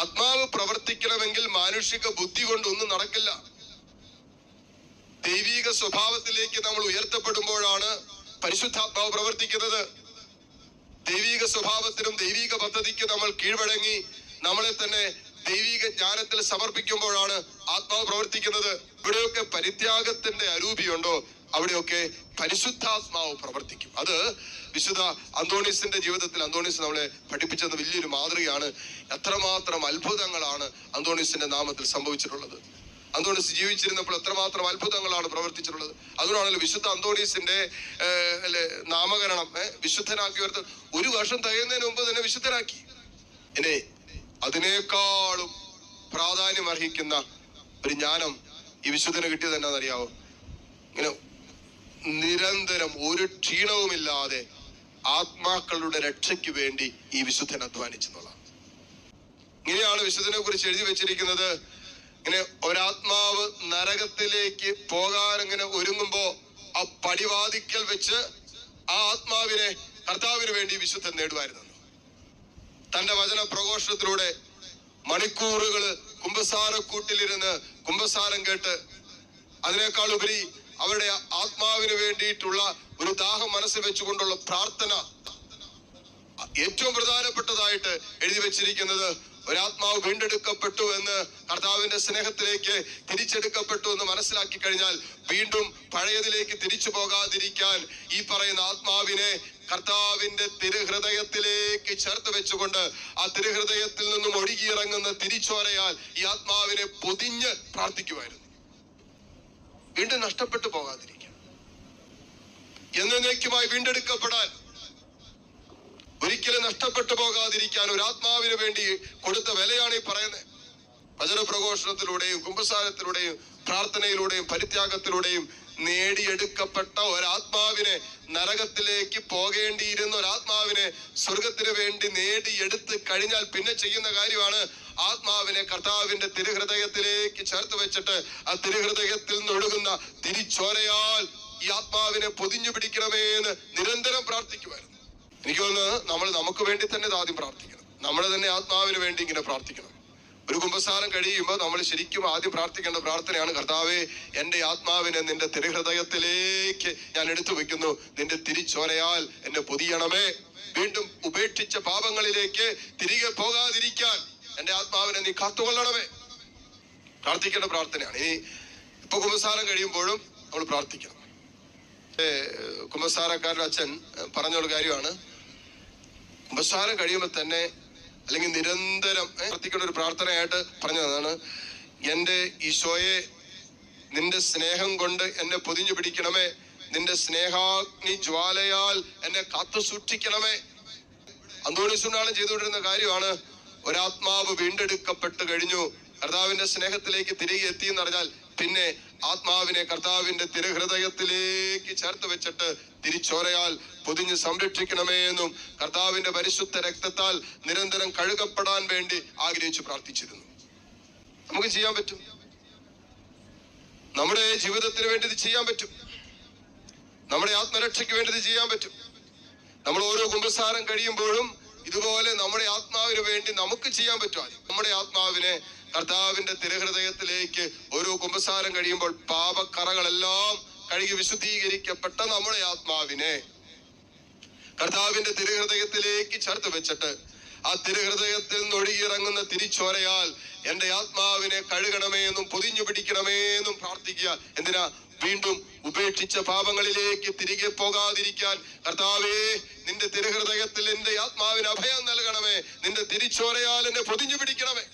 ആത്മാവ് പ്രവർത്തിക്കണമെങ്കിൽ മാനുഷിക ബുദ്ധി കൊണ്ടൊന്നും നടക്കില്ല. ദൈവിക സ്വഭാവത്തിലേക്ക് നമ്മൾ ഉയർത്തപ്പെടുമ്പോഴാണ് പരിശുദ്ധാത്മാവ് പ്രവർത്തിക്കുന്നത്. ദൈവിക സ്വഭാവത്തിനും ദൈവിക പദ്ധതിക്ക് നമ്മൾ കീഴ്വഴങ്ങി നമ്മളെ തന്നെ ദൈവിക ജ്ഞാനത്തിൽ സമർപ്പിക്കുമ്പോഴാണ് ആത്മാവ് പ്രവർത്തിക്കുന്നത്. ഇവിടെയൊക്കെ പരിത്യാഗത്തിന്റെ അരൂപിയുണ്ടോ? അവിടെയൊക്കെ പരിശുദ്ധാത്മാവ് പ്രവർത്തിക്കും. അത് വിശുദ്ധ അന്തോണീസിന്റെ ജീവിതത്തിൽ അന്തോണീസ് നമ്മളെ പഠിപ്പിച്ചത് വലിയൊരു മാതൃകയാണ്. എത്രമാത്രം അത്ഭുതങ്ങളാണ് അന്തോണീസിന്റെ നാമത്തിൽ സംഭവിച്ചിട്ടുള്ളത്. അന്തോണീസ് ജീവിച്ചിരുന്നപ്പോൾ എത്രമാത്രം അത്ഭുതങ്ങളാണ് പ്രവർത്തിച്ചിട്ടുള്ളത്. അതുകൊണ്ടാണല്ലോ വിശുദ്ധ അന്തോണീസിന്റെ നാമകരണം വിശുദ്ധനാക്കി ഉയർത്ത ഒരു വർഷം തികയുന്നതിന് മുമ്പ് തന്നെ വിശുദ്ധനാക്കി ഇനി അതിനേക്കാളും പ്രാധാന്യം അർഹിക്കുന്ന ഒരു ജ്ഞാനം ഈ വിശുദ്ധന് കിട്ടിയത് എന്നാണെന്നറിയാവോ? ഇങ്ങനെ നിരന്തരം ഒരു ക്ഷീണവുമില്ലാതെ ആത്മാക്കളുടെ രക്ഷയ്ക്ക് വേണ്ടി ഈ വിശുദ്ധൻ അധ്വാനിച്ചെന്നുള്ളതാണ്. ഇങ്ങനെയാണ് വിശുദ്ധനെ കുറിച്ച് എഴുതി വെച്ചിരിക്കുന്നത്. ഇങ്ങനെ ഒരാത്മാവ് നരകത്തിലേക്ക് പോകാൻ ഇങ്ങനെ ഒരുങ്ങുമ്പോ ആ പടിവാതിക്കൽ വെച്ച് ആ ആത്മാവിനെ കർത്താവിന് വേണ്ടി വിശുദ്ധൻ നേടുമായിരുന്നു തന്റെ വചന പ്രഘോഷണത്തിലൂടെ മണിക്കൂറുകൾ കുംഭസാരക്കൂട്ടിലിരുന്ന് കുംഭസാരം കേട്ട് അതിനേക്കാൾ ഉപരി അവരുടെ ആത്മാവിന് വേണ്ടിയിട്ടുള്ള ഒരു ദാഹം മനസ്സിൽ വെച്ചുകൊണ്ടുള്ള പ്രാർത്ഥന. ഏറ്റവും പ്രധാനപ്പെട്ടതായിട്ട് എഴുതി വെച്ചിരിക്കുന്നത് ഒരാത്മാവ് വീണ്ടെടുക്കപ്പെട്ടു എന്ന് കർത്താവിന്റെ സ്നേഹത്തിലേക്ക് തിരിച്ചെടുക്കപ്പെട്ടു എന്ന് മനസ്സിലാക്കി കഴിഞ്ഞാൽ വീണ്ടും പഴയതിലേക്ക് തിരിച്ചു പോകാതിരിക്കാൻ ഈ പറയുന്ന ആത്മാവിനെ കർത്താവിന്റെ തിരുഹൃദയത്തിലേക്ക് ചേർത്ത് വെച്ചുകൊണ്ട് ആ തിരുഹൃദയത്തിൽ നിന്നും ഒഴുകിയിറങ്ങുന്ന തിരിച്ചോരയാൽ ഈ ആത്മാവിനെ പൊതിഞ്ഞ് പ്രാർത്ഥിക്കുമായിരുന്നു. വീണ്ടും നഷ്ടപ്പെട്ടു പോകാതിരിക്കും. എന്നേക്കുമായി വീണ്ടെടുക്കപ്പെടാൻ ഒരിക്കലും നഷ്ടപ്പെട്ടു പോകാതിരിക്കാൻ ഒരു ആത്മാവിന് വേണ്ടി കൊടുത്ത വിലയാണ് ഈ പറയുന്നത്. വചന പ്രഘോഷണത്തിലൂടെയും കുംഭസാരത്തിലൂടെയും പ്രാർത്ഥനയിലൂടെയും പരിത്യാഗത്തിലൂടെയും നേടിയെടുക്കപ്പെട്ട ഒരാത്മാവിനെ നരകത്തിലേക്ക് പോകേണ്ടിയിരുന്ന ഒരാത്മാവിനെ സ്വർഗത്തിന് വേണ്ടി നേടിയെടുത്ത് കഴിഞ്ഞാൽ പിന്നെ ചെയ്യുന്ന കാര്യമാണ് ആത്മാവിനെ കർത്താവിന്റെ തിരുഹൃദയത്തിലേക്ക് ചേർത്ത് വെച്ചിട്ട് ആ തിരുഹൃദയത്തിൽ നിന്ന് ഒഴുകുന്ന തിരിച്ചോരയാൽ ഈ ആത്മാവിനെ പൊതിഞ്ഞു പിടിക്കണമേ എന്ന് നിരന്തരം പ്രാർത്ഥിക്കുമായിരുന്നു എനിക്ക് തോന്നുന്നത് നമ്മൾ നമുക്ക് വേണ്ടി തന്നെ ആദ്യം പ്രാർത്ഥിക്കണം. നമ്മൾ തന്നെ ആത്മാവിന് വേണ്ടി ഇങ്ങനെ പ്രാർത്ഥിക്കണം. ഒരു കുമ്പസാരം കഴിയുമ്പോൾ നമ്മൾ ശരിക്കും ആദ്യം പ്രാർത്ഥിക്കേണ്ട പ്രാർത്ഥനയാണ് കർത്താവെ എന്റെ ആത്മാവിനെ നിന്റെ തിരുഹൃദയത്തിലേക്ക് ഞാൻ എടുത്തു വെക്കുന്നു. നിന്റെ തിരിച്ചോരയാൽ എന്നെ പൊതിയണമേ. വീണ്ടും ഉപേക്ഷിച്ച പാപങ്ങളിലേക്ക് തിരികെ പോകാതിരിക്കാൻ എന്റെ ആത്മാവിനെ നീ കാത്തുകൊള്ളണമേ. പ്രാർത്ഥിക്കേണ്ട പ്രാർത്ഥനയാണ്. ഇനി ഇപ്പൊ കുമ്പസാരം കഴിയുമ്പോഴും നമ്മൾ പ്രാർത്ഥിക്കണം. കുമ്പസാരക്കാരുടെ അച്ഛൻ പറഞ്ഞൊരു കാര്യമാണ്. കുമ്പസാരം കഴിയുമ്പോൾ തന്നെ അല്ലെങ്കിൽ നിരന്തരം ഏ, പ്രാർത്ഥിക്കേണ്ട ഒരു പ്രാർത്ഥനയായിട്ട് പറഞ്ഞതാണ് എന്റെ ഈശോയെ നിന്റെ സ്നേഹം കൊണ്ട് എന്നെ പൊതിഞ്ഞു പിടിക്കണമേ. നിന്റെ സ്നേഹാഗ്നി ജ്വാലയാൽ എന്നെ കാത്തു സൂക്ഷിക്കണമേ. അന്തോണിസുണ്ടാണ് ചെയ്തുകൊണ്ടിരുന്ന കാര്യമാണ്. ഒരാത്മാവ് വീണ്ടെടുക്കപ്പെട്ട് കഴിഞ്ഞു. കർത്താവിന്റെ സ്നേഹത്തിലേക്ക് തിരികെ എത്തി എന്ന് പറഞ്ഞാൽ പിന്നെ ആത്മാവിനെ കർത്താവിന്റെ തിരുഹൃദയത്തിലേക്ക് ചേർത്ത് വെച്ചിട്ട് തിരിച്ചോരയാൽ പൊതിഞ്ഞ് സംരക്ഷിക്കണമേ എന്നും കർത്താവിന്റെ പരിശുദ്ധ രക്തത്താൽ നിരന്തരം കഴുകപ്പെടാൻ വേണ്ടി ആഗ്രഹിച്ചു പ്രാർത്ഥിച്ചിരുന്നു. നമുക്ക് ചെയ്യാൻ പറ്റും. നമ്മുടെ ജീവിതത്തിന് വേണ്ടി ഇത് ചെയ്യാൻ പറ്റും. നമ്മുടെ ആത്മരക്ഷയ്ക്ക് വേണ്ടി ഇത് ചെയ്യാൻ പറ്റും. നമ്മൾ ഓരോ കുമ്പസാരം കഴിയുമ്പോഴും ഇതുപോലെ നമ്മുടെ ആത്മാവിന് വേണ്ടി നമുക്ക് ചെയ്യാൻ പറ്റും. നമ്മുടെ ആത്മാവിനെ കർത്താവിന്റെ തിരഹൃദയത്തിലേക്ക് ഒരു കുമ്പസാരം കഴിയുമ്പോൾ പാപക്കറകളെല്ലാം കഴുകി വിശുദ്ധീകരിക്കപ്പെട്ട നമ്മുടെ ആത്മാവിനെ. കർത്താവിന്റെ തിരുഹൃദയത്തിലേക്ക് ചേർത്ത് വെച്ചിട്ട് ആ തിരുഹൃദയത്തിൽ നിന്ന് ഒഴുകിയിറങ്ങുന്ന തിരിച്ചോരയാൽ എന്റെ ആത്മാവിനെ കഴുകണമേ എന്നും പൊതിഞ്ഞു പിടിക്കണമേ എന്നും പ്രാർത്ഥിക്കുക. എന്തിനാ? വീണ്ടും ഉപേക്ഷിച്ച പാപങ്ങളിലേക്ക് തിരികെ പോകാതിരിക്കാൻ. കർത്താവേ നിന്റെ തിരുഹൃദയത്തിൽ എന്റെ ആത്മാവിന് അഭയം നൽകണമേ. നിന്റെ തിരിച്ചോരയാൽ എന്നെ പൊതിഞ്ഞു പിടിക്കണമേ.